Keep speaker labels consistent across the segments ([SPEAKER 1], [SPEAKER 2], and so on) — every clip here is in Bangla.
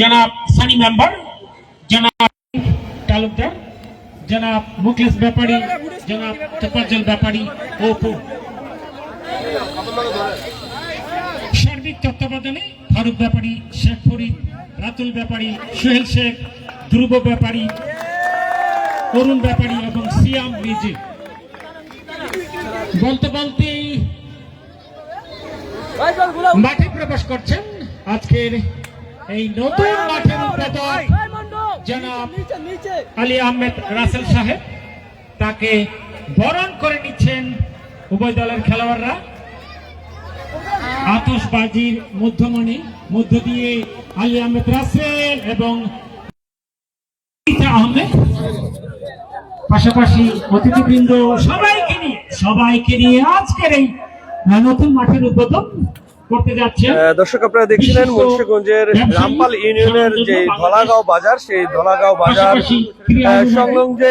[SPEAKER 1] জনাব সানি মেম্বার জনাব তালুকদার জনাব মুখলেস ব্যাপারী জনাব তোপাজ্জল ব্যাপারী ওপো সার্বিক তত্ত্বাবধানে ফারুক ব্যাপারী শেখ ফরিদ রাতুল ব্যাপারী সোহেল শেখ ধ্রুব ব্যাপারী অরুণ ব্যাপারী এবং সিয়াম মিজিক বলতে বলতেই মাঠে প্রবেশ করছেন আজকের এই নতুন মাঠের উদ্বোধক জনাব আলী আহমেদ রাসেল সাহেব, তাকে বরণ করে নিচ্ছেন উভয় দলের খেলোয়াড়রা। আতশবাজির মধ্যমণি, মধ্য দিয়ে আলী আহমেদ রাসেল এবং পাশাপাশি অতিথিবৃন্দ সবাইকে নিয়ে সবাইকে নিয়ে আজকের এই নতুন মাঠের উদ্বোধন।
[SPEAKER 2] দর্শক আপনারা দেখছিলেন মুন্সিগঞ্জের রামপাল ইউনিয়নের যে ধলাগাঁও বাজার সেই ধলাগাঁও বাজার সংলগ্ন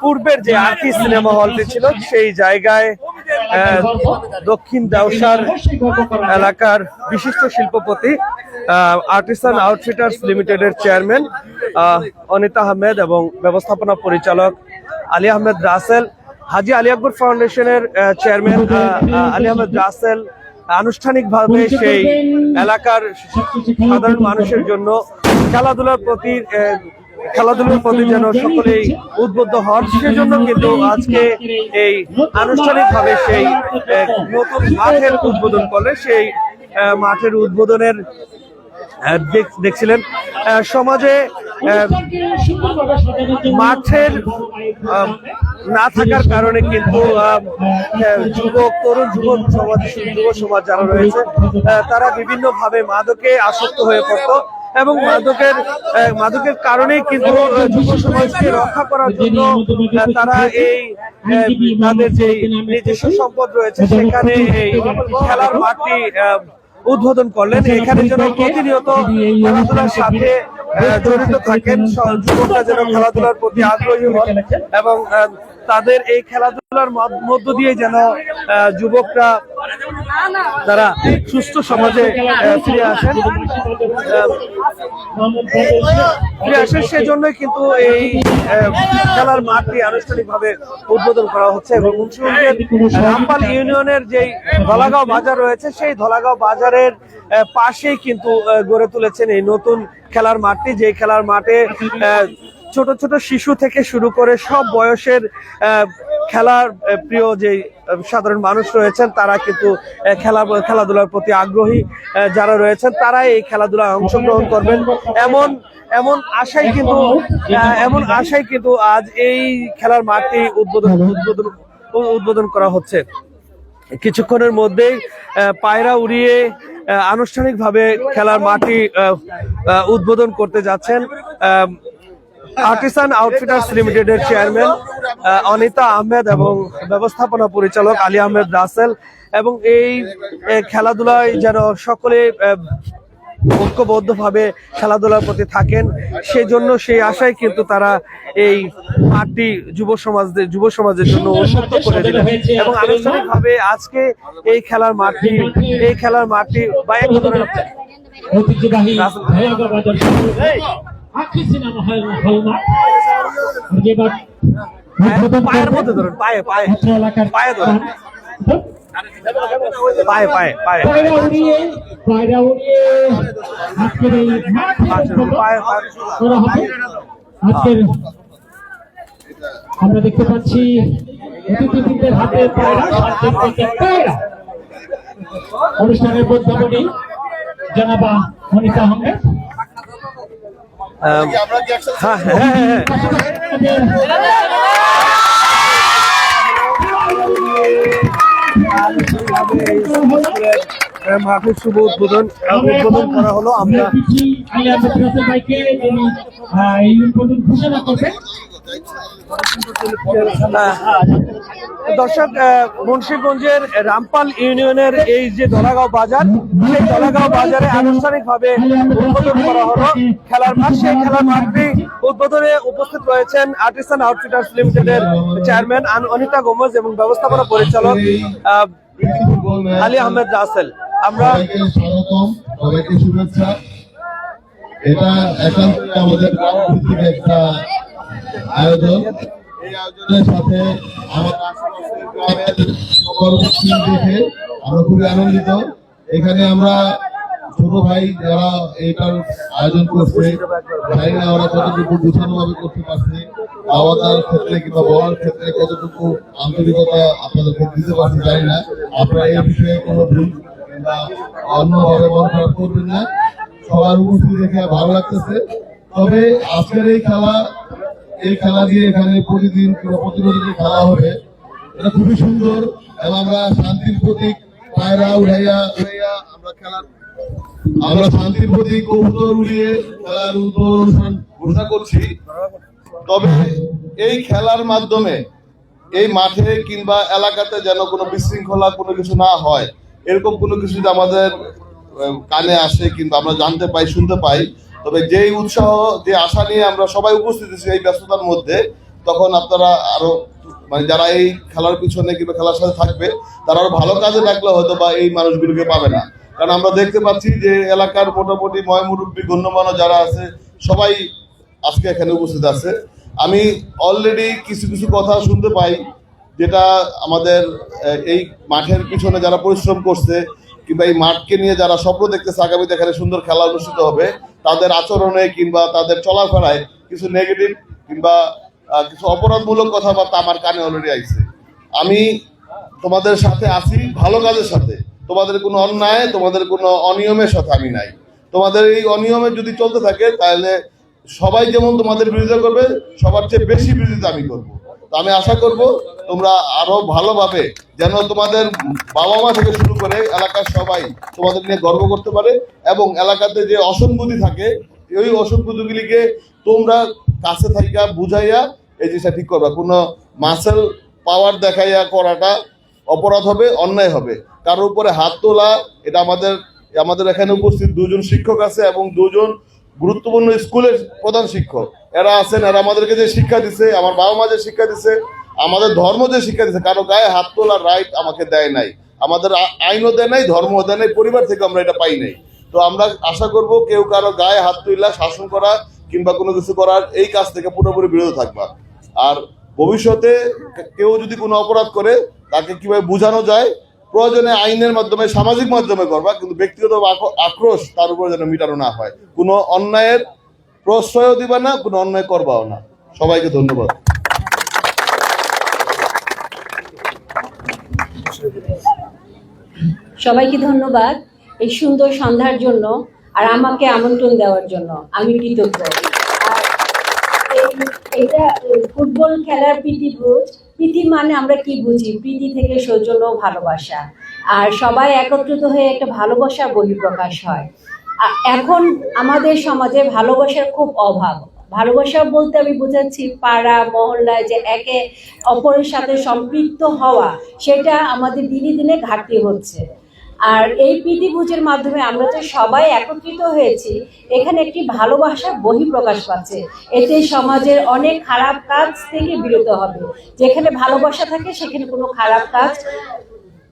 [SPEAKER 2] পূর্বের যে আরকি সিনেমা হলটি ছিল সেই জায়গায় দক্ষিণ দাউসার এলাকার বিশিষ্ট শিল্পপতি আর্টিসান আউটফিটার্স লিমিটেডের চেয়ারম্যান অনিতা আহমেদ এবং ব্যবস্থাপনা পরিচালক আলী আহমেদ রাসেল হাজি আলী আকবর ফাউন্ডেশনের চেয়ারম্যান আলী আহমেদ রাসেল আনুষ্ঠানিকভাবে সেই এলাকার সাধারণ মানুষের জন্য খেলাধুলার প্রতি খেলাধুলার প্রতি যেন সকলেই উদ্বুদ্ধ হন সেজন্য কিন্তু আজকে এই আনুষ্ঠানিকভাবে সেই নতুন মাঠের উদ্বোধন করলে সেই মাঠের উদ্বোধনের দেখছিলেন। সমাজে মাঠের না থাকার কারণে কিন্তু যুবক, তরুণ যুবক সমাজ, যুব সমাজ যারা রয়েছে তারা বিভিন্ন ভাবে মাদকে আসক্ত হয়ে পড়তো এবং মাদকের মাদকের কারণেই কিন্তু যুব সমাজকে রক্ষা করার জন্য তারা এই তাদের যে নিজস্ব সম্পদ রয়েছে, সেখানে খেলার মাঠটি উদ্বোধন করলেন। এখানে যেন প্রতিনিয়ত খেলাধুলার সাথে জড়িত থাকেন। যুবকরা যেন খেলাধুলার প্রতি আগ্রহী হন এবং তাদের এই খেলাধুলার মধ্য- দিয়ে যেন যুবকরা তারা সুস্থ সমাজে ফিরে আসেন। ফিরে আসেন সেজন্যই কিন্তু এই খেলার মাঠটি আনুষ্ঠানিকভাবে উদ্বোধন করা হচ্ছে এবং মুন্সিগঞ্জের রামপাল ইউনিয়নের যে ধলাগাঁও বাজার রয়েছে, সেই ধলাগাঁও বাজারের পাশেই কিন্তু গড়ে তুলেছেন এই নতুন খেলার মাঠটি। যে খেলার মাঠে ছোট ছোট শিশু থেকে শুরু করে সব বয়সের খেলার প্রিয় যে সাধারণ মানুষ রয়েছেন, তারা কিন্তু খেলা, খেলাধুলার প্রতি আগ্রহী যারা রয়েছেন তারা এই খেলাধুলায় অংশগ্রহণ করবেন। এমন এমন আশাই কিন্তু এমন আশাই কিন্তু আজ এই খেলার মাঠটি উদ্বোধন উদ্বোধন উদ্বোধন করা হচ্ছে। কিছুক্ষণের মধ্যেই পায়রা উড়িয়ে আনুষ্ঠানিকভাবে খেলার মাঠটি উদ্বোধন করতে যাচ্ছেন। আর্টিসান আউটফিটার্স লিমিটেডের চেয়ারম্যান অনিতা আহমেদ এবং ব্যবস্থাপনা পরিচালক আলী আহমেদ রাসেল এবং এই খেলাধুলায় যেন সকলে ঐক্যবদ্ধভাবে খেলাধুলার প্রতি থাকেন সেজন্য সেই আশায় কিন্তু তারা এই মাঠটি যুব সমাজদের যুব সমাজের জন্য উন্মুক্ত করে দিলেন। এবং আনুষ্ঠানিকভাবে আজকে এই খেলার মাঠটি এই খেলার মাঠটি বা এক ধরনের
[SPEAKER 1] আখি সিনেমা হল হলমার্ক
[SPEAKER 2] পায়ের মধ্যে পায়ে পায়ে পায়ে আচ্ছা,
[SPEAKER 1] আমরা দেখতে পাচ্ছি অতিথিবৃন্দের হাতে অনুষ্ঠানের মধ্যমণি জানাবা মনিকা আহমেদ
[SPEAKER 2] হ্যাঁ হ্যাঁ হ্যাঁ হ্যাঁ মাঠের শুভ উদ্বোধন। উদ্বোধন করা হলো আমরা।
[SPEAKER 1] উদ্বোধন ঘোষণা করবেন
[SPEAKER 2] আহ, দর্শক মুন্সিগঞ্জের রামপাল ইউনিয়নের এই যে ধলাগাঁও বাজার, সেই ধলাগাঁও বাজারে আনুষ্ঠানিকভাবে উদ্বোধন করা হলো খেলার মাঠ। সেই খেলার মাঠটি উদ্বোধনে উপস্থিত রয়েছেন আর্টিসান আউটফিটার্স লিমিটেডের চেয়ারম্যান অনিতা গোমজ এবং ব্যবস্থাপনা পরিচালক আলী আহমেদ রাসেল। আমরা
[SPEAKER 3] এটা একান্তই আমাদের একটা আয়োজন। এই আয়োজনের সাথে দেখে আমরা খুবই আনন্দিত। এখানে আমরা ছোট ভাই যারা এটার আয়োজন করছে না, ওরা কতটুকু গুছানো ভাবে করতে পারছে আওয়াজার ক্ষেত্রে কিংবা বলার ক্ষেত্রে কতটুকু আন্তরিকতা আপনাদেরকে দিতে পারছে জানি না। আপনারা এই বিষয়ে কোনো ভুল কিংবা অন্যভাবে মন খারাপ করবেন না। সবার উপস্থিতি দেখে ভালো লাগতেছে। তবে আজকের এই খেলা এই খেলা দিয়ে এখানে প্রতিদিন প্রতিরোধী খেলা হবে। এটা খুবই সুন্দর এবং আমরা শান্তির প্রতীক, পায়রা উড়াইয়া আমরা খেলার আমরা শান্তির প্রতীক, কবুতর উড়িয়ে খেলার উদ্বোধন ঘোষণা করছি। তবে এই খেলার মাধ্যমে এই মাঠে কিংবা এলাকাতে যেন কোনো বিশৃঙ্খলা কোনো কিছু না হয়, এরকম কোনো কিছু যদি আমাদের কানে আসে কিংবা আমরা জানতে পাই, শুনতে পাই তবে যেই উৎসাহ, যে আশা নিয়ে আমরা সবাই উপস্থিত এই ব্যস্ততার মধ্যে, তখন আপনারা আরও মানে যারা এই খেলার পিছনে কিংবা খেলার সাথে থাকবে, তারা আরও ভালো কাজে লাগলে হয়তো বা এই মানুষগুলোকে পাবে না। কারণ আমরা দেখতে পাচ্ছি যে এলাকার মোটামুটি ময় মুরব্বী গণ্যমান্য যারা আছে, সবাই আজকে এখানে উপস্থিত আছে। আমি অলরেডি কিছু কিছু কথা শুনতে পাই, যেটা আমাদের এই মাঠের পিছনে যারা পরিশ্রম করছে কিংবা এই মাঠকে নিয়ে যারা স্বপ্ন দেখতেছে আগামীতে এখানে সুন্দর খেলা অনুষ্ঠিত হবে, তাদের আচরণে কিংবা তাদের চলাফেরায় কিছু নেগেটিভ কিংবা কিছু অপরাধমূলক কথাবার্তা আমার কানে অলরেডি আইছে। আমি তোমাদের সাথে আছি, ভালো কাজের সাথে। তোমাদের কোনো অন্যায়, তোমাদের কোনো অনিয়মের সাথে আমি নাই। তোমাদের এই অনিয়মে যদি চলতে থাকে, তাহলে সবাই যেমন তোমাদের বিরোধিতা করবে, সবার চেয়ে বেশি বিরোধিতা আমি করব। আমি আশা করব তোমরা আরও ভালোভাবে যেন তোমাদের বাবা মা থেকে শুরু করে এলাকার সবাই তোমাদের নিয়ে গর্ব করতে পারে এবং এলাকাতে যে অসঙ্গতি থাকে, ওই অসঙ্গতিগুলিকে তোমরা কাছে থাইকা, বুঝাইয়া এই জিনিসটা ঠিক করবা। কোনো মাসেল পাওয়ার দেখাইয়া করাটা অপরাধ হবে, অন্যায় হবে। কারোর উপরে হাত তোলা, এটা আমাদের আমাদের এখানে উপস্থিত দুজন শিক্ষক আছে এবং দুজন গুরুত্বপূর্ণ স্কুলের প্রধান শিক্ষক। এরা আছেন, এরা আমাদেরকে যে শিক্ষা দিছে, আমার বাবা মা যে শিক্ষা দিছে, আমাদের ধর্ম যে শিক্ষা দিছে, কারও গায়ে হাত তোলার রাইট আমাকে দেয় নাই। আমাদের আইনও দেয় নাই, ধর্মও দেয় নাই, পরিবার থেকে আমরা এটা পাই নাই। তো আমরা আশা করব কেউ কারও গায়ে হাত তুইলা, শাসন করা কিংবা কোনো কিছু করার এই কাজ থেকে পুরোপুরি বিরত থাকবা। আর ভবিষ্যতে কেউ যদি কোনো অপরাধ করে, তাকে কীভাবে বোঝানো যায় প্রয়োজনে আইনের মাধ্যমে, সামাজিক মাধ্যমে করবা, কিন্তু ব্যক্তিগত আক্রোশ তার উপর যেন মিটানো না হয়। কোনো অন্যায়ের প্রশ্রয়ও দিবা না, কোনো অন্যায় করবাও না। সবাইকে ধন্যবাদ।
[SPEAKER 4] সবাইকে ধন্যবাদ এই সুন্দর সন্ধ্যার জন্য আর আমাকে আমন্ত্রণ দেওয়ার জন্য। আমি কৃতজ্ঞ। এটা ফুটবল খেলার প্রীতি ভোজ প্রীতি মানে আমরা কি বুঝি? প্রীতি থেকে সৌজন্য ভালোবাসা। আর সবাই একত্রিত হয়ে একটা ভালোবাসার বহিঃপ্রকাশ হয়। এখন আমাদের সমাজে ভালোবাসার খুব অভাব। ভালোবাসা বলতে আমি বোঝাচ্ছি পাড়া, মহল্লায় যে একে অপরের সাথে সম্পৃক্ত হওয়া, সেটা আমাদের দিনে দিনে ঘাটতি হচ্ছে। আর এই প্রীতি ভোজের মাধ্যমে আমরা যে সবাই একত্রিত হয়েছি, এখানে একটি ভালোবাসার বহিঃপ্রকাশ পাচ্ছে। এতে সমাজের অনেক খারাপ কাজ থেকে বিরত হবে। যেখানে ভালোবাসা থাকে, সেখানে কোনো খারাপ কাজ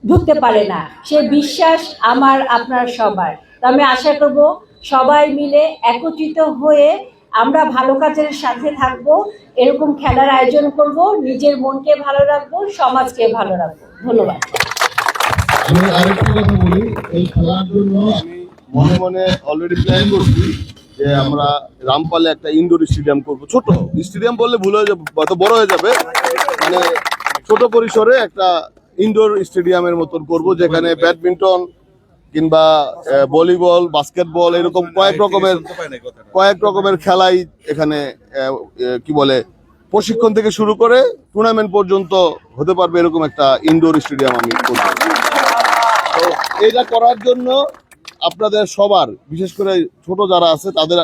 [SPEAKER 4] ঢুকতে পারে না। সে বিশ্বাস আমার, আপনার সবার। তো আমি আশা করব সবাই মিলে একত্রিত হয়ে আমরা ভালো কাজের সাথে থাকব, এরকম খেলার আয়োজন করব, নিজের মনকে ভালো রাখব, সমাজকে ভালো রাখব। ধন্যবাদ।
[SPEAKER 3] আমি আরেকটা কথা বলি এই খেলার জন্য আমি মনে মনে অলরেডি প্ল্যান করছি যে আমরা রামপালে একটা ইনডোর স্টেডিয়াম করব। ছোট স্টেডিয়াম বললে ভুল হয়ে যাবে হয়তো বড় হয়ে যাবে। মানে ছোট পরিসরে একটা ইনডোর স্টেডিয়ামের মতন করব যেখানে ব্যাডমিন্টন কিংবা ভলিবল বাস্কেটবল এরকম কয়েক রকমের কয়েক রকমের খেলাই এখানে কি বলে প্রশিক্ষণ থেকে শুরু করে টুর্নামেন্ট পর্যন্ত হতে পারবে এরকম একটা ইনডোর স্টেডিয়াম আমি করব। এটা করার জন্য আপনাদের সবার, বিশেষ করে ছোট যারা আছে, তাদের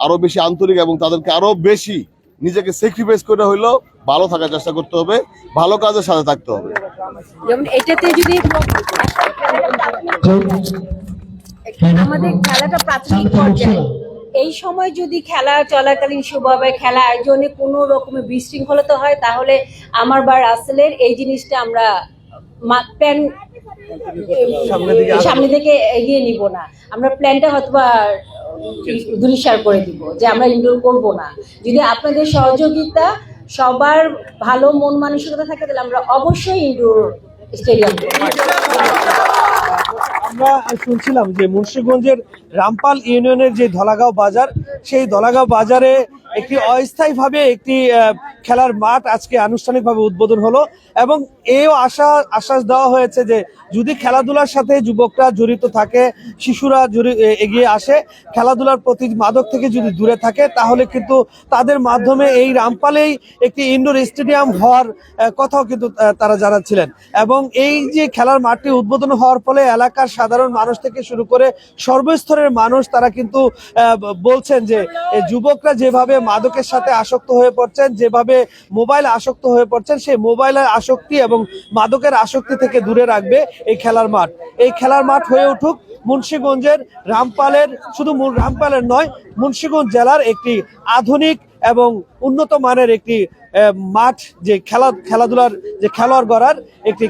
[SPEAKER 3] আরও বেশি আন্তরিক এবং তাদেরকে আরও বেশি নিজেকে স্যাক্রিফাইস করে হইলেও ভালো থাকার চেষ্টা করতে হবে, ভালো কাজের সাথে থাকতে হবে
[SPEAKER 4] যেমন এটাতে আমাদের খেলাটা এই সময় যদি খেলা চলাকালীন সেভাবে খেলা আয়োজনে কোনো রকমের বিশৃঙ্খলতা হয়, তাহলে আমার বা রাসেলের এই জিনিসটা আমরা প্যান। সামনে থেকে এগিয়ে নিব না। আমরা প্ল্যানটা হয়তো বা দুরিশার করে দিব যে আমরা ইনডোর করব না। যদি আপনাদের সহযোগিতা সবার ভালো মন মানসিকতা থাকে তাহলে আমরা অবশ্যই ইনডোর স্টেডিয়াম
[SPEAKER 2] আমরা শুনছিলাম যে মুন্সিগঞ্জের রামপাল ইউনিয়নের যে ধলাগাঁও বাজার সেই ধলাগাঁও বাজারে একটি অস্থায়ীভাবে একটি খেলার মাঠ আজকে আনুষ্ঠানিকভাবে উদ্বোধন হলো এবং এও আশা, আশ্বাস দেওয়া হয়েছে যে যদি খেলাধুলার সাথে যুবকরা জড়িত থাকে, শিশুরা এগিয়ে আসে, খেলাধুলার প্রতি মাদক থেকে যদি দূরে থাকে, তাহলে কিন্তু তাদের মাধ্যমে এই রামপালেই একটি ইনডোর স্টেডিয়াম হওয়ার কথাও কিন্তু তারা জানাচ্ছিলেন। এবং এই যে খেলার মাঠটি উদ্বোধন হওয়ার ফলে এলাকার সাধারণ মানুষ থেকে শুরু করে সর্বস্তরের মানুষ তারা কিন্তু বলছেন যে যুবকরা যেভাবে মাদকের সাথে আসক্ত হয়ে পড়ছেন, যেভাবে মোবাইল আসক্ত হয়ে পড়ছেন, সেই মোবাইলের আসক্তি এবং মাদকের আসক্তি থেকে দূরে রাখবে এই খেলার মাঠ। এই খেলার মাঠ হয়ে উঠুক মুন্সিগঞ্জের রামপালের, শুধু রামপালের নয়, মুন্সিগঞ্জ জেলার একটি আধুনিক এবং উন্নত মানের একটি মাঠ, যে খেলা, খেলাধুলার, যে খেলোয়াড় গড়ার একটি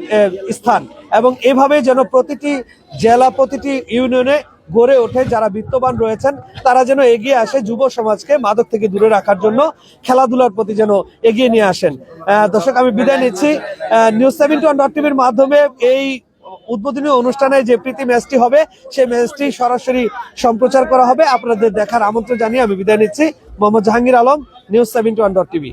[SPEAKER 2] স্থান। এবং এভাবে যেন প্রতিটি জেলা, প্রতিটি ইউনিয়নে গড়ে ওঠে, যারা বিত্তবান রয়েছেন, তারা যেন এগিয়ে আসে যুব সমাজকে মাদক থেকে দূরে রাখার জন্য, খেলাধুলার প্রতি যেন এগিয়ে নিয়ে আসেন। দর্শক, আমি বিদায় নিচ্ছি। নিউজ সেভেন্টি ওয়ান ডট টিভির মাধ্যমে এই উদ্বোধনী অনুষ্ঠানে যে প্রীতি ম্যাচটি হবে, সেই ম্যাচটি সরাসরি সম্প্রচার করা হবে। আপনাদের দেখার আমন্ত্রণ জানিয়ে আমি বিদায় নিচ্ছি। Mohammad Jahangir Alam news seventy one dot TV